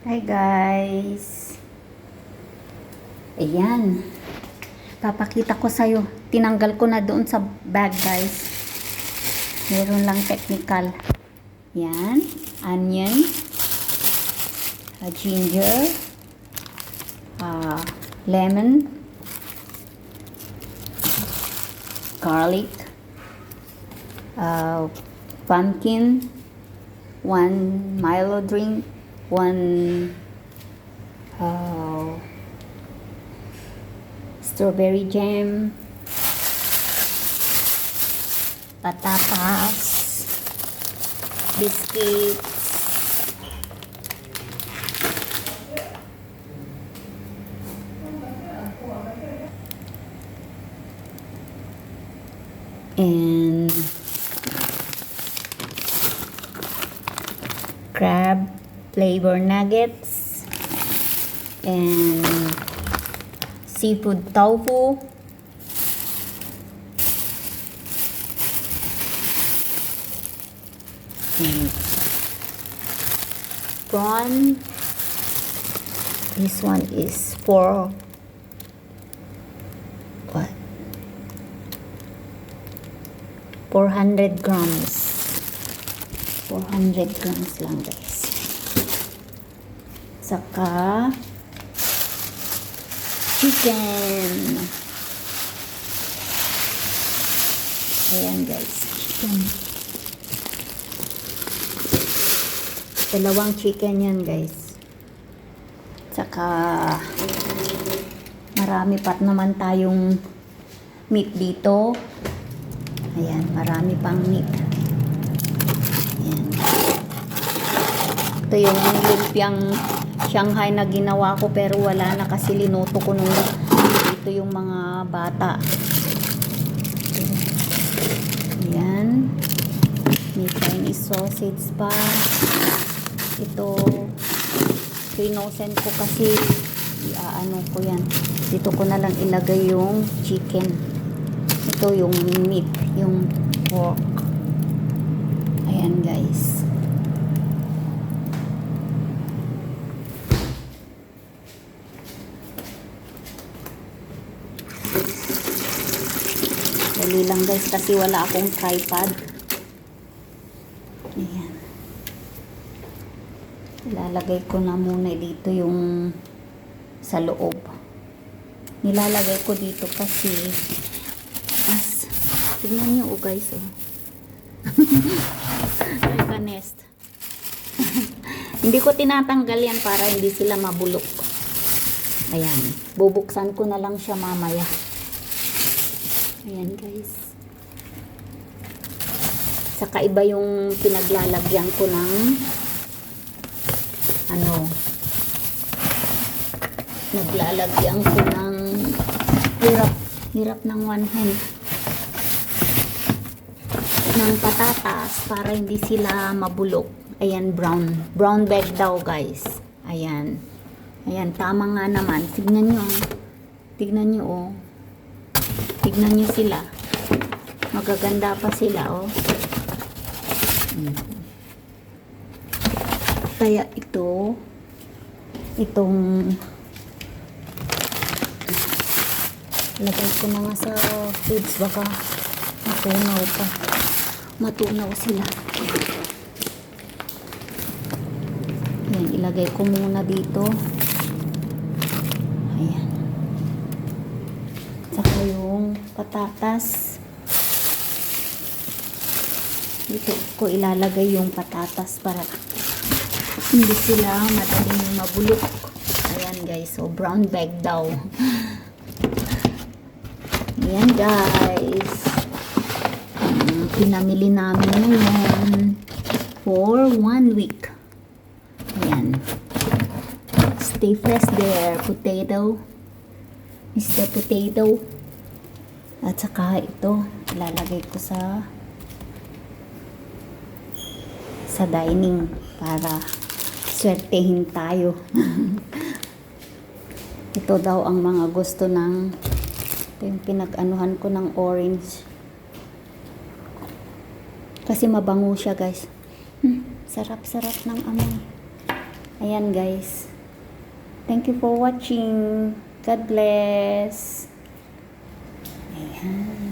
Hi guys. Ayan. Papakita ko sa'yo. Tinanggal ko na doon sa bag guys. Meron lang technical. Yan. Onion. uh, ginger. uh, lemon. Garlic. uh, pumpkin. One Milo drink. One uh, strawberry jam, patatas, biscuits, and crab flavor nuggets and seafood tofu. And prawn. This one is for what? 400 grams. 400 grams lang guys saka chicken. Ayan guys. Chicken. Dalawang chicken yan guys. Saka marami pat naman tayong meat dito. Ayan marami pang meat. Ayan. Ito yung lumpiang Shanghai na ginawa ko pero wala na kasi linuto ko nung ito yung mga bata. Ayan. May Chinese sausage pa. Ito, pinosen ko kasi ano ko yan. Dito ko na lang ilagay yung chicken. Ito yung meat, yung pork. Ayan guys. Dali lang guys kasi wala akong tripod. Ayan. Ilalagay ko na muna dito yung sa loob. Nilalagay ko dito kasi as tingnan nyo oh guys oh. like a nest. hindi ko tinatanggal yan para hindi sila mabulok. Ayan. Bubuksan ko na lang siya mamaya. Ayan guys. Saka iba yung pinaglalagyan ko ng ano naglalagyan ko ng hirap hirap ng one hand ng patatas para hindi sila mabulok. Ayan brown. Brown bag daw guys. Ayan. Ayan tama nga naman. Tignan nyo. Tignan nyo oh. Tignan nyo sila. Magaganda pa sila, oh. Kaya ito, itong lagay ko na nga sa fridge baka matunaw pa. Matunaw sila. Yan, ilagay ko muna dito. Ayan saka yung patatas. Dito ko ilalagay yung patatas para hindi sila madaling mabulok. Ayan guys. So brown bag daw. Ayan guys. Pinamili namin ngayon for one week. Ayan. Stay fresh there potato. Mr. Potato. At saka ito, ilalagay ko sa sa dining para swertehin tayo. ito daw ang mga gusto ng ito yung pinag-anuhan ko ng orange. Kasi mabango siya guys. Hmm, sarap-sarap ng amoy. Ayan guys. Thank you for watching. God bless. Ayan.